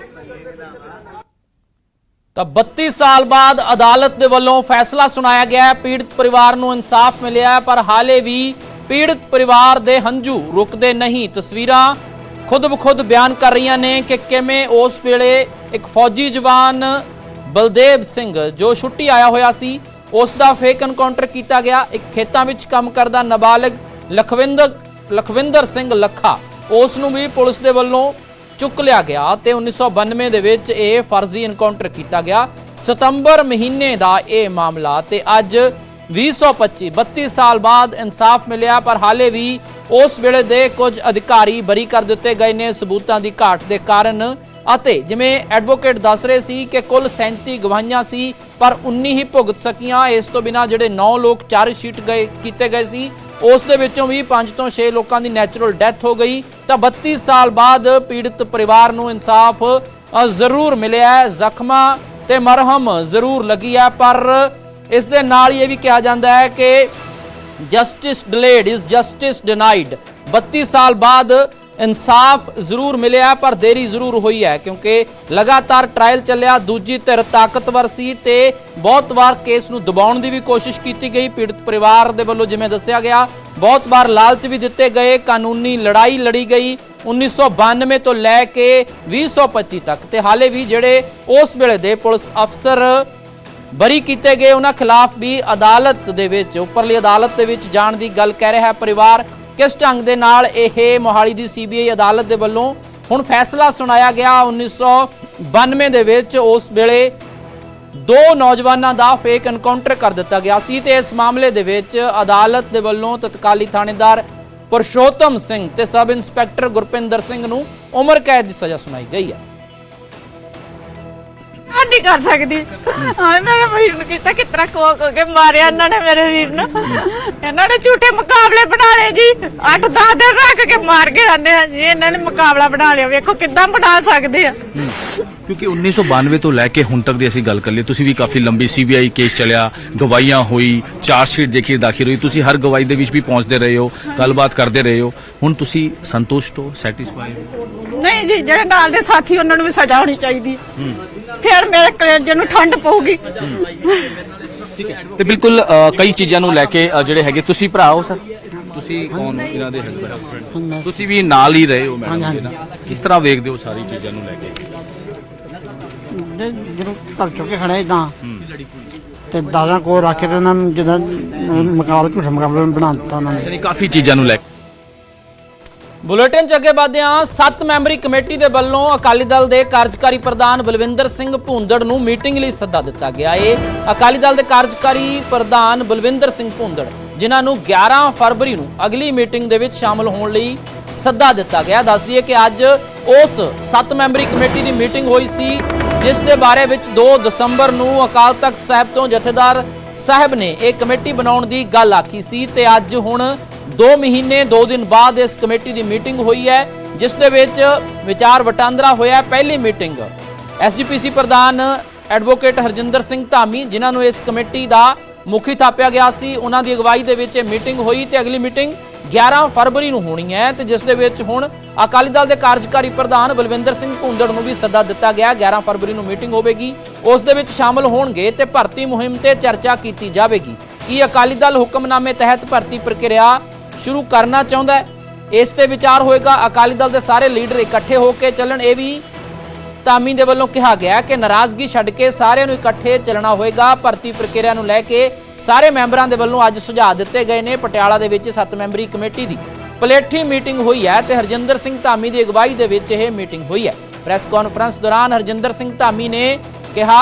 ਤਾਂ 32 ਸਾਲ ਬਾਅਦ ਅਦਾਲਤ ਦੇ ਵੱਲੋਂ ਫੈਸਲਾ ਸੁਣਾਇਆ ਗਿਆ ਹੈ। ਪੀੜਤ ਪਰਿਵਾਰ ਨੂੰ ਇਨਸਾਫ ਮਿਲਿਆ ਪਰ ਹਾਲੇ ਵੀ ਪੀੜਤ ਪਰਿਵਾਰ ਦੇ ਹੰਝੂ ਰੁਕਦੇ ਨਹੀਂ। ਤਸਵੀਰਾਂ ਖੁਦ ਬਖੁਦ ਬਿਆਨ ਕਰ ਰਹੀਆਂ ਨੇ ਕਿ ਕਿਵੇਂ ਉਸ ਵੇਲੇ ਇੱਕ ਫੌਜੀ ਜਵਾਨ ਬਲਦੇਵ ਸਿੰਘ ਜੋ ਛੁੱਟੀ ਆਇਆ ਹੋਇਆ ਸੀ, ਉਸ ਦਾ ਫੇਕ ਐਨਕਾਊਂਟਰ ਕੀਤਾ ਗਿਆ। ਇੱਕ ਖੇਤਾਂ ਵਿੱਚ ਕੰਮ ਕਰਦਾ ਨਾਬਾਲਗ ਲਖਵਿੰਦਰ ਲਖਵਿੰਦਰ ਸਿੰਘ ਲੱਖਾ, ਉਸ ਨੂੰ ਵੀ ਪੁਲਿਸ ਦੇ ਵੱਲੋਂ ਚੁੱਕ ਲਿਆ ਗਿਆ ਤੇ 1992 ਦੇ ਵਿੱਚ ਇਹ ਫਰਜ਼ੀ ਇਨਕਾਊਂਟਰ ਕੀਤਾ ਗਿਆ। ਸਤੰਬਰ ਮਹੀਨੇ ਦਾ ਇਹ ਮਾਮਲਾ ਤੇ ਅੱਜ 2025 32 ਸਾਲ ਬਾਅਦ ਇਨਸਾਫ ਮਿਲਿਆ, ਪਰ ਹਾਲੇ ਵੀ ਉਸ ਵੇਲੇ ਦੇ ਕੁਝ ਅਧਿਕਾਰੀ ਬਰੀ ਕਰ ਦਿੱਤੇ ਗਏ ਨੇ ਸਬੂਤਾਂ ਦੀ ਘਾਟ ਦੇ ਕਾਰਨ। ਅਤੇ ਜਿਵੇਂ ਐਡਵੋਕੇਟ ਦੱਸ ਰਹੇ ਸੀ ਕਿ ਕੁੱਲ 37 ਗਵਾਹੀਆਂ ਸੀ, ਪਰ 19 ਹੀ ਭੁਗਤ ਸਕੀਆਂ। ਇਸ ਤੋਂ ਬਿਨਾ ਜਿਹੜੇ 9 ਲੋਕ ਚਾਰਜ ਸ਼ੀਟ ਗਏ, ਕੀਤੇ ਗਏ ਸੀ ਉਸ ਦੇ ਵਿੱਚੋਂ ਵੀ 5 ਤੋਂ 6 ਲੋਕਾਂ ਦੀ ਨੈਚੁਰਲ ਡੈਥ ਹੋ ਗਈ। ਤਾਂ 32 ਸਾਲ ਬਾਅਦ ਪੀੜਤ ਪਰਿਵਾਰ ਨੂੰ ਇਨਸਾਫ ਜ਼ਰੂਰ ਮਿਲਿਆ ਹੈ, ਜ਼ਖਮਾਂ ਤੇ ਮਰਹਮ ਜ਼ਰੂਰ ਲੱਗੀ ਹੈ, ਪਰ ਇਸ ਦੇ ਨਾਲ ਹੀ ਇਹ ਵੀ ਕਿਹਾ ਜਾਂਦਾ ਹੈ ਕਿ justice delayed is justice denied 32 ਸਾਲ ਬਾਅਦ ਇਨਸਾਫ ਜ਼ਰੂਰ ਮਿਲਿਆ, ਪਰ ਦੇਰੀ ਜ਼ਰੂਰ ਹੋਈ ਹੈ, ਕਿਉਂਕਿ ਲਗਾਤਾਰ ਟ੍ਰਾਇਲ ਚੱਲਿਆ, ਦੂਜੀ ਧਿਰ ਤਾਕਤਵਰ ਸੀ ਤੇ ਬਹੁਤ ਵਾਰ ਕੇਸ ਨੂੰ ਦਬਾਉਣ ਦੀ ਵੀ ਕੋਸ਼ਿਸ਼ ਕੀਤੀ ਗਈ। ਪੀੜਤ ਪਰਿਵਾਰ ਦੇ ਵੱਲੋਂ ਜਿਵੇਂ ਦੱਸਿਆ ਗਿਆ, ਬਹੁਤ ਵਾਰ ਲਾਲਚ ਵੀ ਦਿੱਤੇ ਗਏ, ਕਾਨੂੰਨੀ ਲੜਾਈ ਲੜੀ ਗਈ 1992 ਤੋਂ ਲੈ ਕੇ 2025 ਤੱਕ ਤੇ ਹਾਲੇ ਵੀ ਜਿਹੜੇ ਉਸ ਵੇਲੇ ਦੇ ਪੁਲਿਸ ਅਫਸਰ ਬਰੀ ਕੀਤੇ ਗਏ, ਉਹਨਾਂ ਖਿਲਾਫ ਵੀ ਅਦਾਲਤ ਦੇ ਵਿੱਚ, ਉੱਪਰਲੀ ਅਦਾਲਤ ਦੇ ਵਿੱਚ ਜਾਣ ਦੀ ਗੱਲ ਕਹਿ ਰਿਹਾ ਹੈ ਪਰਿਵਾਰ। ਕਿਸ ਢੰਗ ਦੇ ਨਾਲ ਇਹ ਮੋਹਾਲੀ ਦੀ ਸੀਬੀਆਈ ਅਦਾਲਤ ਦੇ ਵੱਲੋਂ ਹੁਣ ਫੈਸਲਾ ਸੁਣਾਇਆ ਗਿਆ 1992 ਦੇ ਵਿੱਚ, ਉਸ ਵੇਲੇ ਦੋ ਨੌਜਵਾਨਾਂ ਦਾ ਫੇਕ ਐਨਕਾਊਂਟਰ ਕਰ ਦਿੱਤਾ ਗਿਆ ਸੀ ਤੇ ਇਸ ਮਾਮਲੇ ਦੇ ਵਿੱਚ ਅਦਾਲਤ ਦੇ ਵੱਲੋਂ ਤਤਕਾਲੀ ਥਾਣੇਦਾਰ ਪੁਰਸ਼ੋਤਮ ਸਿੰਘ ਤੇ ਸਬ ਇੰਸਪੈਕਟਰ ਗੁਰਪਿੰਦਰ ਸਿੰਘ ਨੂੰ ਉਮਰ ਕੈਦ ਦੀ ਸਜ਼ਾ ਸੁਣਾਈ ਗਈ ਹੈ। ਨਹੀਂ ਕਰ ਸਕਦੀ। ਹਾਂ ਮੇਰੇ ਵੀਰ ਨੂੰ ਕੀਤਾ ਕਿਤਰਾ ਕੋ ਕੋ ਕੇ ਮਾਰਿਆ ਇਹਨਾਂ ਨੇ ਮੇਰੇ ਵੀਰ ਨੂੰ। ਇਹਨਾਂ ਨੇ ਝੂਠੇ ਮੁਕਾਬਲੇ ਬਣਾ ਲਏ ਜੀ। 8-10 ਦਿਨ ਰੱਖ ਕੇ ਮਾਰ ਕੇ ਆਂਦੇ ਆ ਜੀ। ਇਹਨਾਂ ਨੇ ਮੁਕਾਬਲਾ ਬਣਾ ਲਿਆ। ਵੇਖੋ ਕਿੱਦਾਂ ਬਣਾ ਸਕਦੇ ਆ। ਕਿਉਂਕਿ 1992 ਤੋਂ ਲੈ ਕੇ ਹੁਣ ਤੱਕ ਦੀ ਅਸੀਂ ਗੱਲ ਕਰ ਲਈ ਤੁਸੀਂ ਵੀ ਕਾਫੀ ਲੰਬੀ ਸੀਬੀਆਈ ਕੇਸ ਚੱਲਿਆ ਗਵਾਹੀਆਂ ਹੋਈ ਚਾਰਜ ਸ਼ੀਟ ਦੇਖੀ ਦਾਖਲ ਹੋਈ। ਤੁਸੀਂ ਹਰ ਗਵਾਹੀ ਦੇ ਵਿੱਚ ਵੀ ਪਹੁੰਚਦੇ ਰਹੇ ਹੋ ਗੱਲਬਾਤ ਕਰਦੇ ਰਹੇ ਹੋ। ਹੁਣ ਤੁਸੀਂ ਸੰਤੁਸ਼ਟ ਹੋ ਸੈਟੀਸਫਾਈ ਹੋ? ਨਹੀਂ ਜੀ ਜਿਹੜੇ ਨਾਲ ਦੇ ਸਾਥੀ ਉਹਨਾਂ ਨੂੰ ਵੀ ਸਜ਼ਾ ਹੋਣੀ ਚਾਹੀਦੀ। ਫਿਰ ਮੇਰੇ ਕਲੇਜੇ ਨੂੰ ਠੰਡ ਪਊਗੀ। ਤੇ ਬਿਲਕੁਲ ਅ, ਕਈ ਚੀਜ਼ਾਂ ਨੂੰ ਲੈ ਕੇ ਅ, ਜਿਹੜੇ ਹੈਗੇ ਤੁਸੀਂ ਭਰਾ ਹੋ ਸਰ? ਤੁਸੀਂ ਕੌਣ ਇਹਨਾਂ ਦੇ ਹਸਬੰਡ ਤੁਸੀਂ ਵੀ ਨਾਲ ਹੀ ਰਹੇ ਹੋ ਮੈਡਮ ਨਾਲ ਕਿਸ ਤਰ੍ਹਾਂ ਵੇਖਦੇ ਹੋ ਸਾਰੀ ਚੀਜ਼ਾਂ ਨੂੰ ਲੈ ਕੇ? ਦੇ ਜਦੋਂ ਘਰ ਚੁੱਕ ਕੇ ਖੜੇ ਇਦਾਂ ਤੇ ਦਾਦਾ ਕੋਲ ਰੱਖ ਕੇ ਤੇ ਉਹਨਾਂ ਨੂੰ ਜਦੋਂ ਮੁਕਾਬਲਾ ਝੂਠਾ ਮੁਕਾਬਲਾ ਬਣਾ ਦਿੱਤਾ ਉਹਨਾਂ ਨੇ। ਯਾਨੀ ਕਾਫੀ ਚੀਜ਼ਾਂ ਨੂੰ ਲੈ ਕੇ ਬੁਲੇਟਿਨ ਚ ਅੱਗੇ ਵਧਦੇ ਸੱਤ ਮੈਂਬਰੀ ਕਮੇਟੀ ਦੇ ਵੱਲੋਂ ਅਕਾਲੀ ਦਲ ਦੇ ਕਾਰਜਕਾਰੀ ਪ੍ਰਧਾਨ ਬਲਵਿੰਦਰ ਸਿੰਘ ਭੁੰਦੜ ਨੂੰ ਮੀਟਿੰਗ ਲਈ ਸੱਦਾ ਦਿੱਤਾ ਗਿਆ ਏ। ਅਕਾਲੀ ਦਲ ਦੇ ਕਾਰਜਕਾਰੀ ਪ੍ਰਧਾਨ ਬਲਵਿੰਦਰ ਸਿੰਘ ਭੁੰਦੜ, ਜਿਨ੍ਹਾਂ ਨੂੰ 11 ਫਰਵਰੀ ਨੂੰ ਅਗਲੀ ਮੀਟਿੰਗ ਦੇ ਵਿੱਚ ਸ਼ਾਮਲ ਹੋਣ ਲਈ ਸੱਦਾ ਦਿੱਤਾ ਗਿਆ। ਦੱਸ ਦਈਏ ਕਿ ਅੱਜ ਉਸ ਸੱਤ ਮੈਂਬਰੀ ਕਮੇਟੀ ਦੀ ਮੀਟਿੰਗ ਹੋਈ ਸੀ, ਜਿਸ ਦੇ ਬਾਰੇ ਵਿੱਚ 2 ਦਸੰਬਰ ਨੂੰ ਅਕਾਲ ਤਖਤ ਸਾਹਿਬ ਤੋਂ ਜਥੇਦਾਰ ਸਾਹਿਬ ਨੇ ਇਹ ਕਮੇਟੀ ਬਣਾਉਣ ਦੀ ਗੱਲ ਆਖੀ ਸੀ ਤੇ ਅੱਜ ਹੁਣ 2 ਮਹੀਨੇ 2 ਦਿਨ ਬਾਅਦ ਇਸ ਕਮੇਟੀ ਦੀ ਮੀਟਿੰਗ ਹੋਈ ਹੈ, ਜਿਸ ਦੇ ਵਿੱਚ ਵਿਚਾਰ ਵਟਾਂਦਰਾ ਹੋਇਆ, ਪਹਿਲੀ ਮੀਟਿੰਗ। ਐਸਜੀਪੀਸੀ ਪ੍ਰਧਾਨ ਐਡਵੋਕੇਟ ਹਰਜਿੰਦਰ ਸਿੰਘ ਧਾਮੀ, ਜਿਨ੍ਹਾਂ ਨੂੰ ਇਸ ਕਮੇਟੀ ਦਾ ਮੁਖੀ ਥਾਪਿਆ ਗਿਆ ਸੀ, ਉਹਨਾਂ ਦੀ ਅਗਵਾਈ ਦੇ ਵਿੱਚ ਇਹ ਮੀਟਿੰਗ ਹੋਈ ਤੇ ਅਗਲੀ ਮੀਟਿੰਗ 11 ਫਰਵਰੀ ਨੂੰ ਹੋਣੀ ਹੈ ਤੇ ਜਿਸ ਦੇ ਵਿੱਚ ਹੁਣ ਅਕਾਲੀ ਦਲ ਦੇ ਕਾਰਜਕਾਰੀ ਪ੍ਰਧਾਨ ਬਲਵਿੰਦਰ ਸਿੰਘ ਭੁੰਦੜ ਨੂੰ ਵੀ ਸੱਦਾ ਦਿੱਤਾ ਗਿਆ 11 ਫਰਵਰੀ ਨੂੰ ਮੀਟਿੰਗ ਹੋਵੇਗੀ। ਉਸ ਦੇ ਵਿੱਚ ਸ਼ਾਮਲ ਹੋਣਗੇ ਤੇ ਭਰਤੀ ਮੁਹਿੰਮ ਤੇ ਚਰਚਾ ਕੀਤੀ ਜਾਵੇਗੀ। ਕੀ ਅਕਾਲੀ ਦਲ ਹੁਕਮਨਾਮੇ ਤਹਿਤ ਭਰਤੀ ਪ੍ਰਕਿਰਿਆ ਸ਼ੁਰੂ ਕਰਨਾ ਚਾਹੁੰਦਾ ਹੈ। ਇਸ ਤੇ ਵਿਚਾਰ ਹੋਏਗਾ, ਅਕਾਲੀ ਦਲ ਦੇ ਸਾਰੇ ਲੀਡਰ ਇਕੱਠੇ ਹੋ ਕੇ ਚੱਲਣ। ਇਹ ਵੀ ਧਾਮੀ ਦੇ ਵੱਲੋਂ ਕਿਹਾ ਗਿਆ ਕਿ ਨਾਰਾਜ਼ਗੀ ਛੱਡ ਕੇ ਸਾਰਿਆਂ ਨੂੰ ਇਕੱਠੇ ਚੱਲਣਾ ਹੋਏਗਾ। ਭਰਤੀ ਪ੍ਰਕਿਰਿਆ ਨੂੰ ਲੈ ਕੇ ਸਾਰੇ ਮੈਂਬਰਾਂ ਦੇ ਵੱਲੋਂ ਅੱਜ ਸੁਝਾਅ ਦਿੱਤੇ ਗਏ ਨੇ। ਪਟਿਆਲਾ ਦੇ ਵਿੱਚ ਸੱਤ ਮੈਂਬਰੀ ਕਮੇਟੀ ਦੀ ਪਲੇਠੀ ਮੀਟਿੰਗ ਹੋਈ ਹੈ ਤੇ ਹਰਜਿੰਦਰ ਸਿੰਘ ਧਾਮੀ ਦੀ ਅਗਵਾਈ ਦੇ ਵਿੱਚ ਇਹ ਮੀਟਿੰਗ ਹੋਈ ਹੈ। ਪ੍ਰੈਸ ਕਾਨਫਰੰਸ ਦੌਰਾਨ ਹਰਜਿੰਦਰ ਸਿੰਘ ਧਾਮੀ ਨੇ ਕਿਹਾ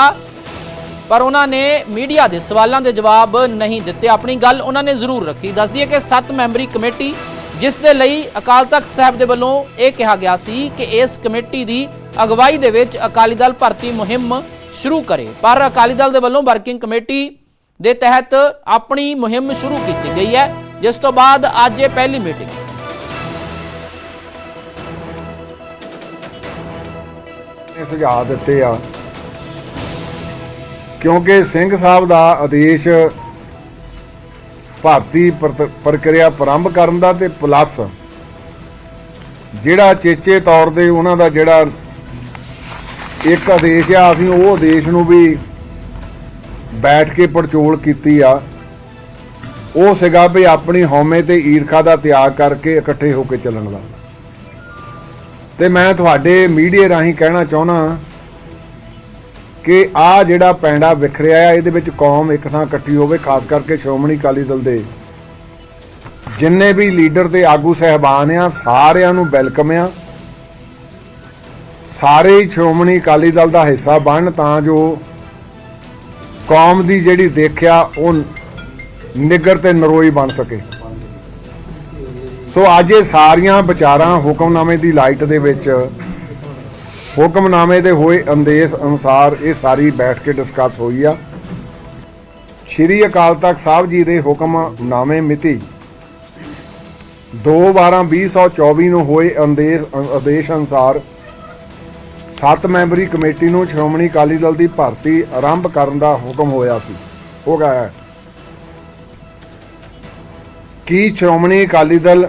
ਪਰ ਉਹਨਾਂ ਨੇ ਮੀਡੀਆ ਦੇ ਸਵਾਲਾਂ ਦੇ ਜਵਾਬ ਨਹੀਂ ਦਿੱਤੇ। ਆਪਣੀ ਗੱਲ ਉਹਨਾਂ ਨੇ ਜ਼ਰੂਰ ਰੱਖੀ। ਦੱਸ ਦਈਏ ਕਿ ਸੱਤ ਮੈਂਬਰੀ ਕਮੇਟੀ, ਜਿਸ ਦੇ ਲਈ ਅਕਾਲ ਤਖਤ ਸਾਹਿਬ ਦੇ ਵੱਲੋਂ ਇਹ ਕਿਹਾ ਗਿਆ ਸੀ ਕਿ ਇਸ ਕਮੇਟੀ ਦੀ ਅਗਵਾਈ ਦੇ ਵਿੱਚ ਅਕਾਲੀ ਦਲ ਭਰਤੀ ਮੁਹਿੰਮ ਸ਼ੁਰੂ ਕਰੇ। ਪਰ ਅਕਾਲੀ ਦਲ ਦੇ ਵੱਲੋਂ ਵਰਕਿੰਗ ਕਮੇਟੀ ਦੇ ਤਹਿਤ ਆਪਣੀ ਮੁਹਿੰਮ ਸ਼ੁਰੂ ਕੀਤੀ ਗਈ ਹੈ, ਜਿਸ ਤੋਂ ਬਾਅਦ ਅੱਜ ਇਹ ਪਹਿਲੀ ਮੀਟਿੰਗ ਨੇ ਸੁਝਾਅ ਦਿੱਤੇ ਆ। ਕਿਉਂਕਿ ਸਿੰਘ ਸਾਹਿਬ ਦਾ ਆਦੇਸ਼ ਭਾਰਤੀ ਪ੍ਰਤ- ਪ੍ਰਕਿਰਿਆ ਪ੍ਰਾਰੰਭ ਕਰਨ ਦਾ ਤੇ ਪਲੱਸ ਜਿਹੜਾ ਚੇਚੇ ਤੌਰ ਤੇ ਉਹਨਾਂ ਦਾ ਜਿਹੜਾ ਇੱਕ ਆਦੇਸ਼ ਆ, ਅਸੀਂ ਉਹ ਆਦੇਸ਼ ਨੂੰ ਵੀ ਬੈਠ ਕੇ ਪੜਚੋਲ ਕੀਤੀ ਆ। ਉਹ ਸੀਗਾ ਵੀ ਆਪਣੀ ਹਉਮੈ ਤੇ ਈਰਖਾ ਦਾ ਤਿਆਗ ਕਰਕੇ ਇਕੱਠੇ ਹੋ ਕੇ ਚੱਲਣ ਦਾ ਤੇ ਮੈਂ ਤੁਹਾਡੇ ਮੀਡੀਆ ਰਾਹੀਂ ਕਹਿਣਾ ਚਾਹੁੰਦਾ ਕਿ ਆ ਜਿਹੜਾ ਪੈਂਡਾ ਵਿਖਰਿਆ ਆ, ਇਹਦੇ ਵਿੱਚ ਕੌਮ ਇੱਕ ਥਾਂ ਇਕੱਠੀ ਹੋਵੇ, ਖਾਸ ਕਰਕੇ ਸ਼੍ਰੋਮਣੀ ਅਕਾਲੀ ਦਲ ਦੇ। ਜਿੰਨੇ ਵੀ ਲੀਡਰ ਤੇ ਆਗੂ ਸਹਿਬਾਨ ਆ, ਸਾਰਿਆਂ ਨੂੰ ਵੈਲਕਮ ਆ। ਸਾਰੇ ਸ਼੍ਰੋਮਣੀ ਅਕਾਲੀ ਦਲ ਦਾ ਹਿੱਸਾ ਬਣਨ ਤਾਂ ਜੋ ਕੌਮ ਦੀ ਜਿਹੜੀ ਦੇਖਿਆ ਉਹ ਨਿੱਗਰ ਤੇ ਨਰੋਈ ਬਣ ਸਕੇ। ਸੋ ਅੱਜ ਇਹ ਸਾਰੀਆਂ ਵਿਚਾਰਾਂ ਹੁਕਮਨਾਮੇ ਦੀ ਲਾਈਟ ਦੇ ਵਿੱਚ ਹੁਕਮਨਾਮੇ ਦੇ ਹੋਏ ਅੰਦੇਸ਼ ਅਨੁਸਾਰ ਇਹ ਸਾਰੀ ਬੈਠ ਕੇ ਡਿਸਕਸ ਹੋਈ ਆ। ਸ਼੍ਰੀ ਅਕਾਲ ਤਖਤ ਸਾਹਿਬ ਜੀ ਦੇ ਹੁਕਮਨਾਮੇ ਮਿਤੀ 2/12/2024 ਨੂੰ ਹੋਏ ਅੰਦੇਸ਼ ਆਦੇਸ਼ ਅਨੁਸਾਰ ਸੱਤ ਮੈਂਬਰੀ ਕਮੇਟੀ ਨੂੰ ਸ਼੍ਰੋਮਣੀ ਅਕਾਲੀ ਦਲ ਦੀ ਭਰਤੀ ਆਰੰਭ ਕਰਨ ਦਾ ਹੁਕਮ ਹੋਇਆ ਸੀ। ਹੋ ਗਿਆ ਹੈ। ਕੀ ਸ਼੍ਰੋਮਣੀ ਅਕਾਲੀ ਦਲ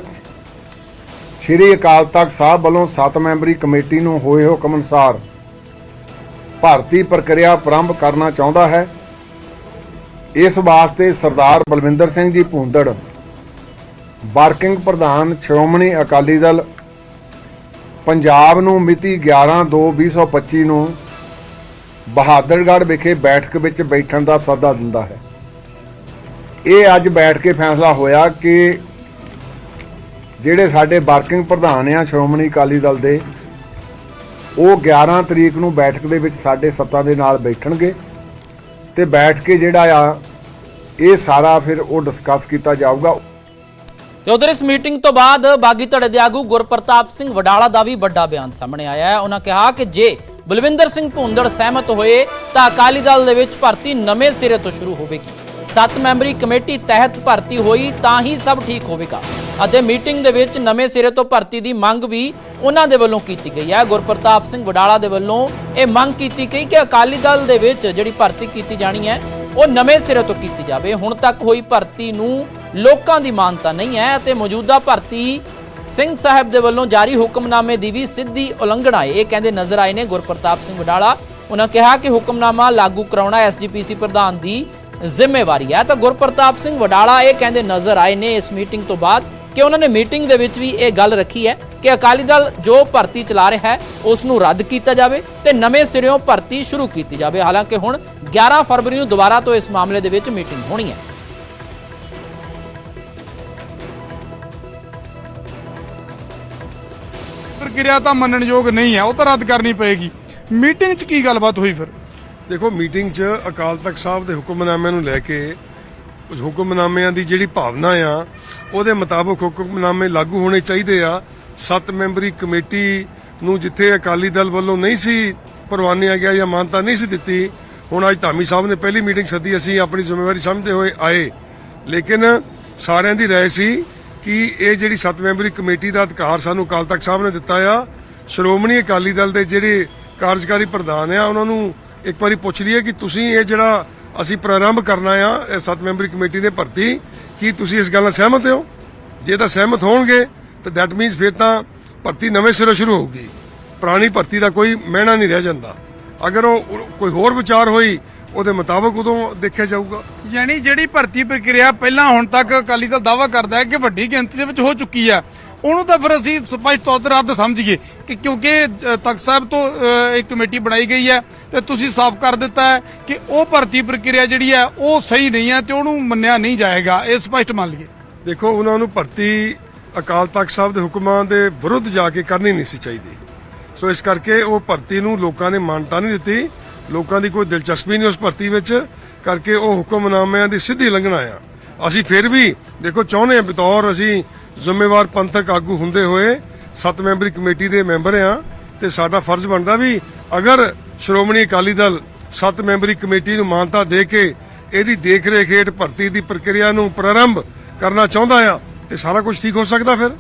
ਸ਼੍ਰੀ ਅਕਾਲ ਤਖਤ ਸਾਹਿਬ ਵੱਲੋਂ 7 ਮੈਂਬਰੀ ਕਮੇਟੀ ਨੂੰ ਹੋਏ ਹੁਕਮ ਅਨੁਸਾਰ ਭਾਰਤੀ ਪ੍ਰਕਿਰਿਆ ਪ੍ਰਾਰੰਭ ਕਰਨਾ ਚਾਹੁੰਦਾ ਹੈ। ਇਸ ਵਾਸਤੇ ਸਰਦਾਰ ਬਲਵਿੰਦਰ ਸਿੰਘ ਜੀ ਭੂੰਦੜ, ਵਰਕਿੰਗ ਪ੍ਰਧਾਨ ਸ਼੍ਰੋਮਣੀ ਅਕਾਲੀ ਦਲ, ਪੰਜਾਬ ਨੂੰ ਮਿਤੀ 11/2/2025 ਨੂੰ ਬਹਾਦਰਗੜ੍ਹ ਵਿਖੇ ਬੈਠਕ ਵਿੱਚ ਬੈਠਣ ਦਾ ਸੱਦਾ ਦਿੰਦਾ ਹੈ। ਇਹ ਅੱਜ ਬੈਠ ਕੇ ਫੈਸਲਾ ਹੋਇਆ ਕਿ ਜਿਹੜੇ ਸਾਡੇ ਵਰਕਿੰਗ ਪ੍ਰਧਾਨ ਆ, ਸ਼੍ਰੋਮਣੀ ਅਕਾਲੀ ਦਲ ਦੇ, ਉਹ 11 ਤਰੀਕ ਨੂੰ ਬੈਠਕ ਦੇ ਵਿੱਚ ਸਾਡੇ ਸੱਤਾ ਦੇ ਨਾਲ ਬੈਠਣਗੇ ਤੇ ਬੈਠ ਕੇ ਜਿਹੜਾ ਆ, ਇਹ ਸਾਰਾ ਫਿਰ ਉਹ ਡਿਸਕਸ ਕੀਤਾ ਜਾਊਗਾ। ਤੇ ਉਧਰ ਇਸ ਮੀਟਿੰਗ ਤੋਂ ਬਾਅਦ ਬਾਗੀ ਧੜੇ ਦੇ ਆਗੂ ਗੁਰਪ੍ਰਤਾਪ ਸਿੰਘ ਵਡਾਲਾ ਦਾ ਵੀ ਵੱਡਾ ਬਿਆਨ ਸਾਹਮਣੇ ਆਇਆ ਹੈ। ਉਹਨਾਂ ਕਿਹਾ ਕਿ ਜੇ ਬਲਵਿੰਦਰ ਸਿੰਘ ਭੁੰਦੜ ਸਹਿਮਤ ਹੋਏ ਤਾਂ ਅਕਾਲੀ ਦਲ ਦੇ ਵਿੱਚ ਭਰਤੀ ਨਵੇਂ ਸਿਰੇ ਤੋਂ ਸ਼ੁਰੂ ਹੋਵੇਗੀ। ਸੱਤ ਮੈਂਬਰੀ ਕਮੇਟੀ ਤਹਿਤ ਭਰਤੀ ਹੋਈ ਤਾਂ ਹੀ ਸਭ ਠੀਕ ਹੋਵੇਗਾ। ਅਤੇ ਮੀਟਿੰਗ ਦੇ ਵਿੱਚ ਨਵੇਂ ਸਿਰੇ ਤੋਂ ਭਰਤੀ ਦੀ ਮੰਗ ਵੀ ਉਹਨਾਂ ਦੇ ਵੱਲੋਂ ਕੀਤੀ ਗਈ ਹੈ। ਗੁਰਪ੍ਰਤਾਪ ਸਿੰਘ ਵਡਾਲਾ ਦੇ ਵੱਲੋਂ ਇਹ ਮੰਗ ਕੀਤੀ ਗਈ ਕਿ ਅਕਾਲੀ ਦਲ ਦੇ ਵਿੱਚ ਜਿਹੜੀ ਭਰਤੀ ਕੀਤੀ ਜਾਣੀ ਹੈ, ਉਹ ਨਵੇਂ ਸਿਰੇ ਤੋਂ ਕੀਤੀ ਜਾਵੇ। ਹੁਣ ਤੱਕ ਹੋਈ ਭਰਤੀ ਨੂੰ ਲੋਕਾਂ ਦੀ ਮਾਨਤਾ ਨਹੀਂ ਹੈ ਅਤੇ ਮੌਜੂਦਾ ਭਰਤੀ ਸਿੰਘ ਸਾਹਿਬ ਦੇ ਵੱਲੋਂ ਜਾਰੀ ਹੁਕਮਨਾਮੇ ਦੀ ਵੀ ਸਿੱਧੀ ਉਲੰਘਣਾ ਹੈ। ਇਹ ਕਹਿੰਦੇ ਨਜ਼ਰ ਆਏ ਨੇ ਗੁਰਪ੍ਰਤਾਪ ਸਿੰਘ ਵਡਾਲਾ। ਉਹਨਾਂ ਕਿਹਾ ਕਿ ਹੁਕਮਨਾਮਾ ਲਾਗੂ ਕਰਾਉਣਾ ਐਸਜੀਪੀਸੀ ਪ੍ਰਧਾਨ ਦੀ ਜ਼ਿੰਮੇਵਾਰੀ ਹੈ। ਤਾਂ ਗੁਰਪ੍ਰਤਾਪ ਸਿੰਘ ਵਡਾਲਾ ਇਹ ਕਹਿੰਦੇ ਨਜ਼ਰ ਆਏ ਨੇ ਇਸ ਮੀਟਿੰਗ ਤੋਂ ਬਾਅਦ ਕਿ ਉਹਨਾਂ ਨੇ ਮੀਟਿੰਗ ਦੇ ਵਿੱਚ ਵੀ ਇਹ ਗੱਲ ਰੱਖੀ ਹੈ ਕਿ ਅਕਾਲੀ ਦਲ ਜੋ ਭਰਤੀ ਚਲਾ ਰਿਹਾ ਹੈ, ਉਸ ਨੂੰ ਰੱਦ ਕੀਤਾ ਜਾਵੇ ਤੇ ਨਵੇਂ ਸਿਰਿਓਂ ਭਰਤੀ ਸ਼ੁਰੂ ਕੀਤੀ ਜਾਵੇ। ਹਾਲਾਂਕਿ ਹੁਣ 11 ਫਰਵਰੀ ਨੂੰ ਦੁਬਾਰਾ ਤੋਂ ਇਸ ਮਾਮਲੇ ਦੇ ਵਿੱਚ ਮੀਟਿੰਗ ਹੋਣੀ ਹੈ। ਪ੍ਰਕਿਰਿਆ ਤਾਂ ਮੰਨਣਯੋਗ ਨਹੀਂ ਹੈ, ਉਹ ਤਾਂ ਰੱਦ ਕਰਨੀ ਪਏਗੀ। ਮੀਟਿੰਗ 'ਚ ਕੀ ਗੱਲਬਾਤ ਹੋਈ ਫਿਰ? ਦੇਖੋ, ਮੀਟਿੰਗ 'ਚ ਅਕਾਲ ਤਖਤ ਸਾਹਿਬ ਦੇ ਹੁਕਮਨਾਮਿਆਂ ਨੂੰ ਲੈ ਕੇ, ਉਸ ਹੁਕਮਨਾਮਿਆਂ ਦੀ ਜਿਹੜੀ ਭਾਵਨਾ ਆ, ਉਹਦੇ ਮੁਤਾਬਕ ਹੁਕਮਨਾਮੇ ਲਾਗੂ ਹੋਣੇ ਚਾਹੀਦੇ ਆ। ਸੱਤ ਮੈਂਬਰੀ ਕਮੇਟੀ ਨੂੰ ਜਿੱਥੇ ਅਕਾਲੀ ਦਲ ਵੱਲੋਂ ਨਹੀਂ ਸੀ ਪ੍ਰਵਾਨਿਆ ਗਿਆ ਜਾਂ ਮਾਨਤਾ ਨਹੀਂ ਸੀ ਦਿੱਤੀ, ਹੁਣ ਅੱਜ ਧਾਮੀ ਸਾਹਿਬ ਨੇ ਪਹਿਲੀ ਮੀਟਿੰਗ ਸੱਦੀ, ਅਸੀਂ ਆਪਣੀ ਜ਼ਿੰਮੇਵਾਰੀ ਸਮਝਦੇ ਹੋਏ ਆਏ। ਲੇਕਿਨ ਸਾਰਿਆਂ ਦੀ ਰਾਏ ਸੀ ਕਿ ਇਹ ਜਿਹੜੀ ਸੱਤ ਮੈਂਬਰੀ ਕਮੇਟੀ ਦਾ ਅਧਿਕਾਰ ਸਾਨੂੰ ਅਕਾਲ ਤਖਤ ਸਾਹਿਬ ਨੇ ਦਿੱਤਾ ਆ। ਸ਼੍ਰੋਮਣੀ ਅਕਾਲੀ ਦਲ ਦੇ ਜਿਹੜੇ ਕਾਰਜਕਾਰੀ ਪ੍ਰਧਾਨ ਆ, ਉਹਨਾਂ ਨੂੰ ਇੱਕ ਵਾਰੀ ਪੁੱਛ ਲਈਏ ਕਿ ਤੁਸੀਂ ਇਹ ਜਿਹੜਾ ਅਸੀਂ ਪ੍ਰਾਰੰਭ ਕਰਨਾ ਆ ਸੱਤ ਮੈਂਬਰੀ ਕਮੇਟੀ ਦੇ ਭਰਤੀ ਕੀ ਤੁਸੀਂ ਇਸ ਗੱਲ ਨਾਲ ਸਹਿਮਤ ਹੋ? ਜੇ ਤਾਂ ਸਹਿਮਤ ਹੋਣਗੇ ਤਾਂ ਦੈਟ ਮੀਨਸ ਫਿਰ ਤਾਂ ਭਰਤੀ ਨਵੇਂ ਸਿਰੋਂ ਸ਼ੁਰੂ ਹੋਊਗੀ। ਪੁਰਾਣੀ ਭਰਤੀ ਦਾ ਕੋਈ ਮਹਿਣਾ ਨਹੀਂ ਰਹਿ ਜਾਂਦਾ। ਅਗਰ ਉਹ ਕੋਈ ਹੋਰ ਵਿਚਾਰ ਹੋਈ ਉਹਦੇ ਮੁਤਾਬਕ ਉਦੋਂ ਦੇਖਿਆ ਜਾਊਗਾ। ਯਾਨੀ ਜਿਹੜੀ ਭਰਤੀ ਪ੍ਰਕਿਰਿਆ ਪਹਿਲਾਂ ਹੁਣ ਤੱਕ ਅਕਾਲੀ ਦਲ ਦਾਵਾ ਕਰਦਾ ਹੈ ਕਿ ਵੱਡੀ ਗਿਣਤੀ ਦੇ ਵਿੱਚ ਹੋ ਚੁੱਕੀ ਹੈ ਉਹਨੂੰ ਤਾਂ ਫਿਰ ਅਸੀਂ ਸਪਸ਼ਟ ਤੌਰ ਤੇ ਰੱਦ ਸਮਝੀਏ ਕਿ ਕਿਉਂਕਿ ਤਖਤ ਸਾਹਿਬ ਤੋਂ ਅ, ਇੱਕ ਕਮੇਟੀ ਬਣਾਈ ਗਈ ਹੈ ਤੁਸੀਂ ਸਾਫ਼ ਕਰ ਦਿੱਤਾ ਹੈ ਕਿ ਉਹ ਭਰਤੀ ਪ੍ਰਕਿਰਿਆ ਜਿਹੜੀ ਹੈ, ਉਹ ਸਹੀ ਨਹੀਂ ਹੈ ਤੇ ਉਹਨੂੰ ਮੰਨਿਆ ਨਹੀਂ ਜਾਏਗਾ। ਇਹ ਸਪਸ਼ਟ ਮੰਨ ਲਈਏ। ਦੇਖੋ, ਉਹਨਾਂ ਨੂੰ ਭਰਤੀ ਅਕਾਲ ਤਖਤ ਸਾਹਿਬ ਦੇ ਹੁਕਮਾਂ ਦੇ ਵਿਰੁੱਧ ਜਾ ਕੇ ਕਰਨੀ ਨਹੀਂ ਸੀ ਚਾਹੀਦੀ। ਸੋ ਇਸ ਕਰਕੇ ਉਹ ਭਰਤੀ ਨੂੰ ਲੋਕਾਂ ਨੇ ਮਾਨਤਾ ਨਹੀਂ ਦਿੱਤੀ। ਲੋਕਾਂ ਦੀ ਕੋਈ ਦਿਲਚਸਪੀ ਨਹੀਂ ਉਸ ਭਰਤੀ ਵਿੱਚ। ਕਰਕੇ ਉਹ ਹੁਕਮਨਾਮਿਆਂ ਦੀ ਸਿੱਧੀ ਲੰਘਣਾ ਆ। ਅਸੀਂ ਫਿਰ ਵੀ ਦੇਖੋ, ਚਾਹੁੰਦੇ ਹਾਂ ਬਤੌਰ ਅਸੀਂ ਜ਼ਿੰਮੇਵਾਰ ਪੰਥਕ ਆਗੂ ਹੁੰਦੇ ਹੋਏ ਸੱਤ ਮੈਂਬਰੀ ਕਮੇਟੀ ਦੇ ਮੈਂਬਰ ਆ ਤੇ ਸਾਡਾ ਫਰਜ਼ ਬਣਦਾ ਵੀ ਅਗਰ ਸ਼੍ਰੋਮਣੀ ਅਕਾਲੀ ਦਲ ਸੱਤ ਮੈਂਬਰੀ ਕਮੇਟੀ ਨੂੰ ਮਾਨਤਾ ਦੇ ਕੇ ਇਹਦੀ ਦੇਖ ਰੇਖ ਹੇਠ ਭਰਤੀ ਦੀ ਪ੍ਰਕਿਰਿਆ ਨੂੰ ਪ੍ਰਾਰੰਭ ਕਰਨਾ ਚਾਹੁੰਦਾ ਆ, ਤੇ ਸਾਰਾ ਕੁਝ ਠੀਕ ਹੋ ਸਕਦਾ ਫਿਰ?